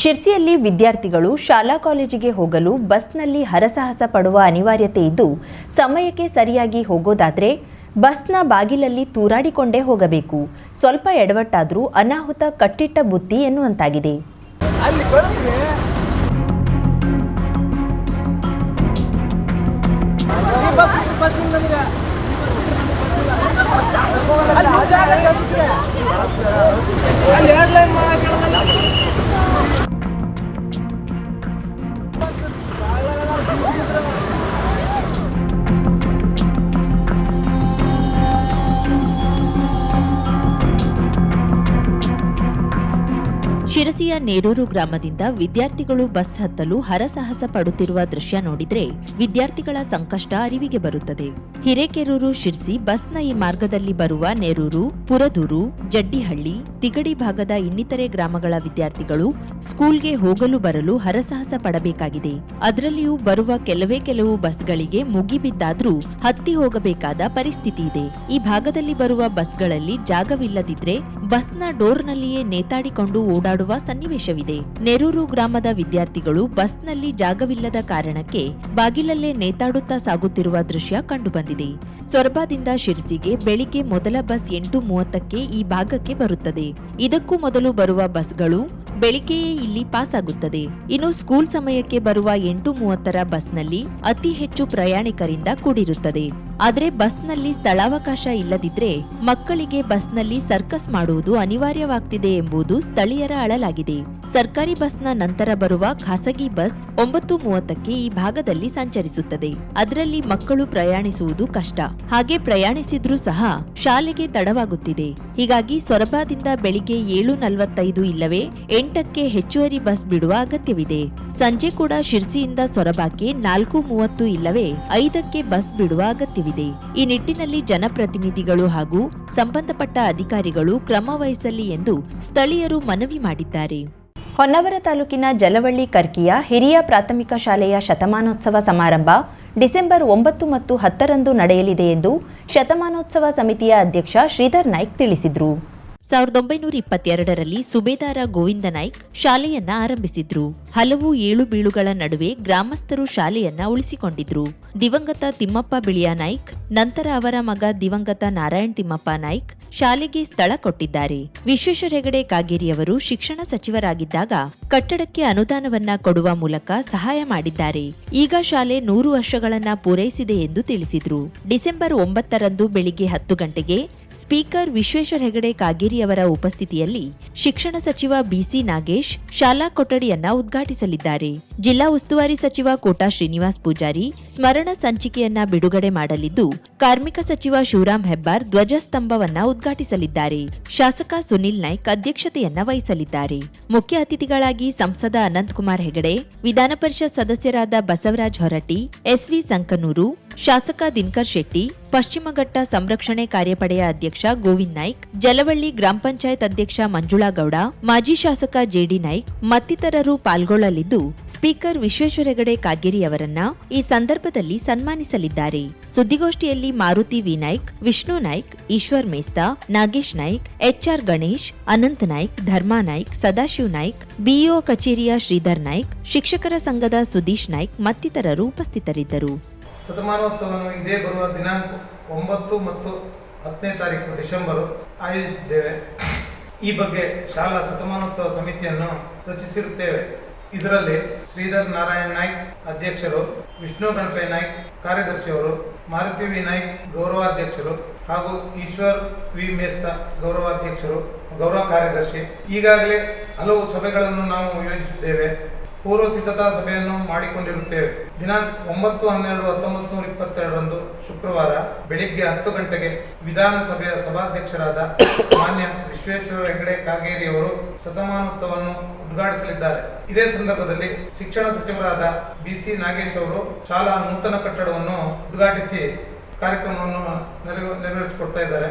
ಶಿರ್ಸಿಯಲ್ಲಿ ವಿದ್ಯಾರ್ಥಿಗಳು ಶಾಲಾ ಕಾಲೇಜಿಗೆ ಹೋಗಲು ಬಸ್ನಲ್ಲಿ ಹರಸಾಹಸ ಪಡುವ ಅನಿವಾರ್ಯತೆ ಇದ್ದು, ಸಮಯಕ್ಕೆ ಸರಿಯಾಗಿ ಹೋಗೋದಾದ್ರೆ ಬಸ್ನ ಬಾಗಿಲಲ್ಲಿ ತೂರಾಡಿಕೊಂಡೇ ಹೋಗಬೇಕು. ಸ್ವಲ್ಪ ಎಡವಟ್ಟಾದರೂ ಅನಾಹುತ ಕಟ್ಟಿಟ್ಟ ಬುತ್ತಿ ಎನ್ನುವಂತಾಗಿದೆ. ಶಿರಸಿಯ ನೇರೂರು ಗ್ರಾಮದಿಂದ ವಿದ್ಯಾರ್ಥಿಗಳು ಬಸ್ ಹತ್ತಲು ಹರಸಾಹಸ ಪಡುತ್ತಿರುವ ದೃಶ್ಯ ನೋಡಿದ್ರೆ ವಿದ್ಯಾರ್ಥಿಗಳ ಸಂಕಷ್ಟ ಅರಿವಿಗೆ ಬರುತ್ತದೆ. ಹಿರೇಕೆರೂರು ಶಿರ್ಸಿ ಬಸ್ನ ಈ ಮಾರ್ಗದಲ್ಲಿ ಬರುವ ನೇರೂರು, ಪುರದೂರು, ಜಡ್ಡಿಹಳ್ಳಿ, ತಿಗಡಿ ಭಾಗದ ಇನ್ನಿತರೆ ಗ್ರಾಮಗಳ ವಿದ್ಯಾರ್ಥಿಗಳು ಸ್ಕೂಲ್ಗೆ ಹೋಗಲು ಬರಲು ಹರಸಾಹಸ ಪಡಬೇಕಾಗಿದೆ. ಅದರಲ್ಲಿಯೂ ಬರುವ ಕೆಲವೇ ಕೆಲವು ಬಸ್ಗಳಿಗೆ ಮುಗಿಬಿದ್ದಾದ್ರೂ ಹತ್ತಿ ಹೋಗಬೇಕಾದ ಪರಿಸ್ಥಿತಿ ಇದೆ. ಈ ಭಾಗದಲ್ಲಿ ಬರುವ ಬಸ್ಗಳಲ್ಲಿ ಜಾಗವಿಲ್ಲದಿದ್ರೆ ಬಸ್ನ ಡೋರ್ನಲ್ಲಿಯೇ ನೇತಾಡಿಕೊಂಡು ಓಡಾಡುವ ಸನ್ನಿವೇಶವಿದೆ. ನೆರೂರು ಗ್ರಾಮದ ವಿದ್ಯಾರ್ಥಿಗಳು ಬಸ್ನಲ್ಲಿ ಜಾಗವಿಲ್ಲದ ಕಾರಣಕ್ಕೆ ಬಾಗಿಲಲ್ಲೇ ನೇತಾಡುತ್ತಾ ಸಾಗುತ್ತಿರುವ ದೃಶ್ಯ ಕಂಡುಬಂದಿದೆ. ಸೊರಬದಿಂದ ಶಿರ್ಸಿಗೆ ಬೆಳಿಗ್ಗೆ ಮೊದಲ ಬಸ್ ಎಂಟು ಮೂವತ್ತಕ್ಕೆ ಈ ಭಾಗಕ್ಕೆ ಬರುತ್ತದೆ. ಇದಕ್ಕೂ ಮೊದಲು ಬರುವ ಬಸ್ಗಳು ಬೆಳಿಗ್ಗೆಯೇ ಇಲ್ಲಿ ಪಾಸ್ ಆಗುತ್ತದೆ ಇನ್ನು ಸ್ಕೂಲ್ ಸಮಯಕ್ಕೆ ಬರುವ ಎಂಟು ಮೂವತ್ತರ ಬಸ್ನಲ್ಲಿ ಅತಿ ಹೆಚ್ಚು ಪ್ರಯಾಣಿಕರಿಂದ ಕೂಡಿರುತ್ತದೆ. ಆದ್ರೆ ಬಸ್ನಲ್ಲಿ ಸ್ಥಳಾವಕಾಶ ಇಲ್ಲದಿದ್ರೆ ಮಕ್ಕಳಿಗೆ ಬಸ್ನಲ್ಲಿ ಸರ್ಕಸ್ ಮಾಡುವುದು ಅನಿವಾರ್ಯವಾಗ್ತಿದೆ ಎಂಬುದು ಸ್ಥಳೀಯರ ಅಳಲಾಗಿದೆ. ಸರ್ಕಾರಿ ಬಸ್ನ ನಂತರ ಬರುವ ಖಾಸಗಿ ಬಸ್ ಒಂಬತ್ತು ಮೂವತ್ತಕ್ಕೆ ಈ ಭಾಗದಲ್ಲಿ ಸಂಚರಿಸುತ್ತದೆ. ಅದರಲ್ಲಿ ಮಕ್ಕಳು ಪ್ರಯಾಣಿಸುವುದು ಕಷ್ಟ. ಹಾಗೆ ಪ್ರಯಾಣಿಸಿದ್ರೂ ಸಹ ಶಾಲೆಗೆ ತಡವಾಗುತ್ತಿದೆ. ಹೀಗಾಗಿ ಸೊರಬದಿಂದ ಬೆಳಿಗ್ಗೆ ಏಳು ನಲವತ್ತೈದು ಇಲ್ಲವೇ ಎಂಟಕ್ಕೆ ಹೆಚ್ಚುವರಿ ಬಸ್ ಬಿಡುವ ಅಗತ್ಯವಿದೆ. ಸಂಜೆ ಕೂಡ ಶಿರ್ಸಿಯಿಂದ ಸೊರಬಕ್ಕೆ ನಾಲ್ಕು ಮೂವತ್ತು ಇಲ್ಲವೇ ಐದಕ್ಕೆ ಬಸ್ ಬಿಡುವ ಅಗತ್ಯವಿದೆ. ಈ ನಿಟ್ಟಿನಲ್ಲಿ ಜನಪ್ರತಿನಿಧಿಗಳು ಹಾಗೂ ಸಂಬಂಧಪಟ್ಟ ಅಧಿಕಾರಿಗಳು ಕ್ರಮ ವಹಿಸಲಿ ಎಂದು ಸ್ಥಳೀಯರು ಮನವಿ ಮಾಡಿದ್ದಾರೆ. ಹೊನ್ನವರ ತಾಲೂಕಿನ ಜಲವಳ್ಳಿ ಕರ್ಕಿಯ ಹಿರಿಯ ಪ್ರಾಥಮಿಕ ಶಾಲೆಯ ಶತಮಾನೋತ್ಸವ ಸಮಾರಂಭ ಡಿಸೆಂಬರ್ ಒಂಬತ್ತು ಮತ್ತು ಹತ್ತರಂದು ನಡೆಯಲಿದೆ ಎಂದು ಶತಮಾನೋತ್ಸವ ಸಮಿತಿಯ ಅಧ್ಯಕ್ಷ ಶ್ರೀಧರ್ ನಾಯ್ಕ್ ತಿಳಿಸಿದರು. ಸಾವಿರದ ಒಂಬೈನೂರ ಇಪ್ಪತ್ತೆರಡರಲ್ಲಿ ಸುಬೇದಾರ ಗೋವಿಂದ ನಾಯ್ಕ್ ಶಾಲೆಯನ್ನ ಆರಂಭಿಸಿದ್ರು. ಹಲವು ಏಳು ಬೀಳುಗಳ ನಡುವೆ ಗ್ರಾಮಸ್ಥರು ಶಾಲೆಯನ್ನ ಉಳಿಸಿಕೊಂಡಿದ್ರು. ದಿವಂಗತ ತಿಮ್ಮಪ್ಪ ಬಿಳಿಯ ನಾಯ್ಕ್, ನಂತರ ಅವರ ಮಗ ದಿವಂಗತ ನಾರಾಯಣ್ ತಿಮ್ಮಪ್ಪ ನಾಯ್ಕ್ ಶಾಲೆಗೆ ಸ್ಥಳ ಕೊಟ್ಟಿದ್ದಾರೆ. ವಿಶ್ವೇಶ್ವರ ಹೆಗಡೆ ಕಾಗೇರಿಯವರು ಶಿಕ್ಷಣ ಸಚಿವರಾಗಿದ್ದಾಗ ಕಟ್ಟಡಕ್ಕೆ ಅನುದಾನವನ್ನ ಕೊಡುವ ಮೂಲಕ ಸಹಾಯ ಮಾಡಿದ್ದಾರೆ. ಈಗ ಶಾಲೆ ನೂರು ವರ್ಷಗಳನ್ನ ಪೂರೈಸಿದೆ ಎಂದು ತಿಳಿಸಿದ್ರು. ಡಿಸೆಂಬರ್ ಒಂಬತ್ತರಂದು ಬೆಳಿಗ್ಗೆ ಹತ್ತು ಗಂಟೆಗೆ ಸ್ಪೀಕರ್ ವಿಶ್ವೇಶ್ವರ ಹೆಗಡೆ ಕಾಗೇರಿಯವರ ಉಪಸ್ಥಿತಿಯಲ್ಲಿ ಶಿಕ್ಷಣ ಸಚಿವ ಬಿಸಿ ನಾಗೇಶ್ ಶಾಲಾ ಕೊಠಡಿಯನ್ನ ಉದ್ಘಾಟಿಸಲಿದ್ದಾರೆ. ಜಿಲ್ಲಾ ಉಸ್ತುವಾರಿ ಸಚಿವ ಕೋಟಾ ಶ್ರೀನಿವಾಸ್ ಪೂಜಾರಿ, ಸ್ಮರಣ ಸಂಚಿಕೆಯನ್ನ ಬಿಡುಗಡೆ ಮಾಡಲಿದ್ದು, ಕಾರ್ಮಿಕ ಸಚಿವ ಶಿವರಾಂ ಹೆಬ್ಬಾರ್ ಧ್ವಜಸ್ತಂಭವನ್ನ ಉದ್ಘಾಟಿಸಲಿದ್ದಾರೆ. ಶಾಸಕ ಸುನಿಲ್ ನಾಯ್ಕ್ ಅಧ್ಯಕ್ಷತೆಯನ್ನ ವಹಿಸಲಿದ್ದಾರೆ. ಮುಖ್ಯ ಅತಿಥಿಗಳಾಗಿ ಸಂಸದ ಅನಂತಕುಮಾರ್ ಹೆಗಡೆ, ವಿಧಾನ ಪರಿಷತ್ ಸದಸ್ಯರಾದ ಬಸವರಾಜ್ ಹೊರಟ್ಟಿ ಎಸ್ವಿ ಸಂಕನೂರು ಶಾಸಕ ದಿನಕರ್ ಶೆಟ್ಟಿ ಪಶ್ಚಿಮಘಟ್ಟ ಸಂರಕ್ಷಣೆ ಕಾರ್ಯಪಡೆಯ ಅಧ್ಯಕ್ಷ ಗೋವಿಂದ್ ನಾಯ್ಕ್, ಜಲವಳ್ಳಿ ಗ್ರಾಮ ಪಂಚಾಯತ್ ಅಧ್ಯಕ್ಷ ಮಂಜುಳಾ ಗೌಡ, ಮಾಜಿ ಶಾಸಕ ಜೆಡಿ ನಾಯ್ಕ್ ಮತ್ತಿತರರು ಪಾಲ್ಗೊಳ್ಳಲಿದ್ದು, ಸ್ಪೀಕರ್ ವಿಶ್ವೇಶ್ವರ ಹೆಗಡೆ ಕಾಗೇರಿಯವರನ್ನ ಈ ಸಂದರ್ಭದಲ್ಲಿ ಸನ್ಮಾನಿಸಲಿದ್ದಾರೆ. ಸುದ್ದಿಗೋಷ್ಠಿಯಲ್ಲಿ Maruti V Naik, Vishnu Naik, Ishwar Mesta, Nagesh Naik HR Ganesh, Anant Naik, Dharma Naik, Sadashiv Naik, BEO ಕಚೇರಿಯ ಶ್ರೀಧರ್ ನಾಯ್ಕ್, ಶಿಕ್ಷಕರ ಸಂಘದ ಸುದೀಶ್ ನಾಯ್ಕ್ ಮತ್ತಿತರರು ಉಪಸ್ಥಿತರಿದ್ದರು. ಶತಮಾನೋತ್ಸವವನ್ನು ಇದೇ ಬರುವ ದಿನಾಂಕ ಒಂಬತ್ತು ಮತ್ತು ಹತ್ತನೇ ತಾರೀಕು ಡಿಸೆಂಬರು ಆಯೋಜಿಸಿದ್ದೇವೆ. ಈ ಬಗ್ಗೆ ಶಾಲಾ ಶತಮಾನೋತ್ಸವ ಸಮಿತಿಯನ್ನು ರಚಿಸಿರುತ್ತೇವೆ. ಇದರಲ್ಲಿ ಶ್ರೀಧರ್ ನಾರಾಯಣ್ ನಾಯ್ಕ್ ಅಧ್ಯಕ್ಷರು, ವಿಷ್ಣು ಗಣಪಯ್ಯ ನಾಯ್ಕ್ ಕಾರ್ಯದರ್ಶಿಯವರು ಮಾರುತಿ ವಿ ನಾಯ್ಕ್ ಗೌರವಾಧ್ಯಕ್ಷರು ಹಾಗೂ ಈಶ್ವರ್ ವಿ ಮೇಸ್ತ ಗೌರವಾಧ್ಯಕ್ಷರು, ಗೌರವ ಕಾರ್ಯದರ್ಶಿ. ಈಗಾಗಲೇ ಹಲವು ಸಭೆಗಳನ್ನು ನಾವು ಯೋಜಿಸಿದ್ದೇವೆ. ಪೂರ್ವ ಸಿದ್ಧತಾ ಸಭೆಯನ್ನು ಮಾಡಿಕೊಂಡಿರುತ್ತೇವೆ. ದಿನಾಂಕ ಒಂಬತ್ತು, ಹನ್ನೆರಡು, ಹತ್ತೊಂಬತ್ತು ನೂರ ಇಪ್ಪತ್ತೆರಡರಂದು ಶುಕ್ರವಾರ ಬೆಳಿಗ್ಗೆ ಹತ್ತು ಗಂಟೆಗೆ ವಿಧಾನಸಭೆಯ ಸಭಾಧ್ಯಕ್ಷರಾದ ಮಾನ್ಯ ವಿಶ್ವೇಶ್ವರ ಹೆಗಡೆ ಕಾಗೇರಿಯವರು ಶತಮಾನೋತ್ಸವವನ್ನು ಉದ್ಘಾಟಿಸಲಿದ್ದಾರೆ. ಇದೇ ಸಂದರ್ಭದಲ್ಲಿ ಶಿಕ್ಷಣ ಸಚಿವರಾದ ಬಿ ಸಿ ನಾಗೇಶ್ ಅವರು ಶಾಲಾ ನೂತನ ಕಟ್ಟಡವನ್ನು ಉದ್ಘಾಟಿಸಿ ಕಾರ್ಯಕ್ರಮವನ್ನು ನೆರವೇ- ನೆರವೇರಿಸಿಕೊಡ್ತಾ ಇದ್ದಾರೆ.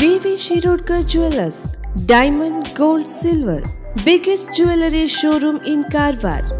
VV Shirudkar Jewelers Diamond, Gold, Silver. Biggest jewelry showroom in Karwar.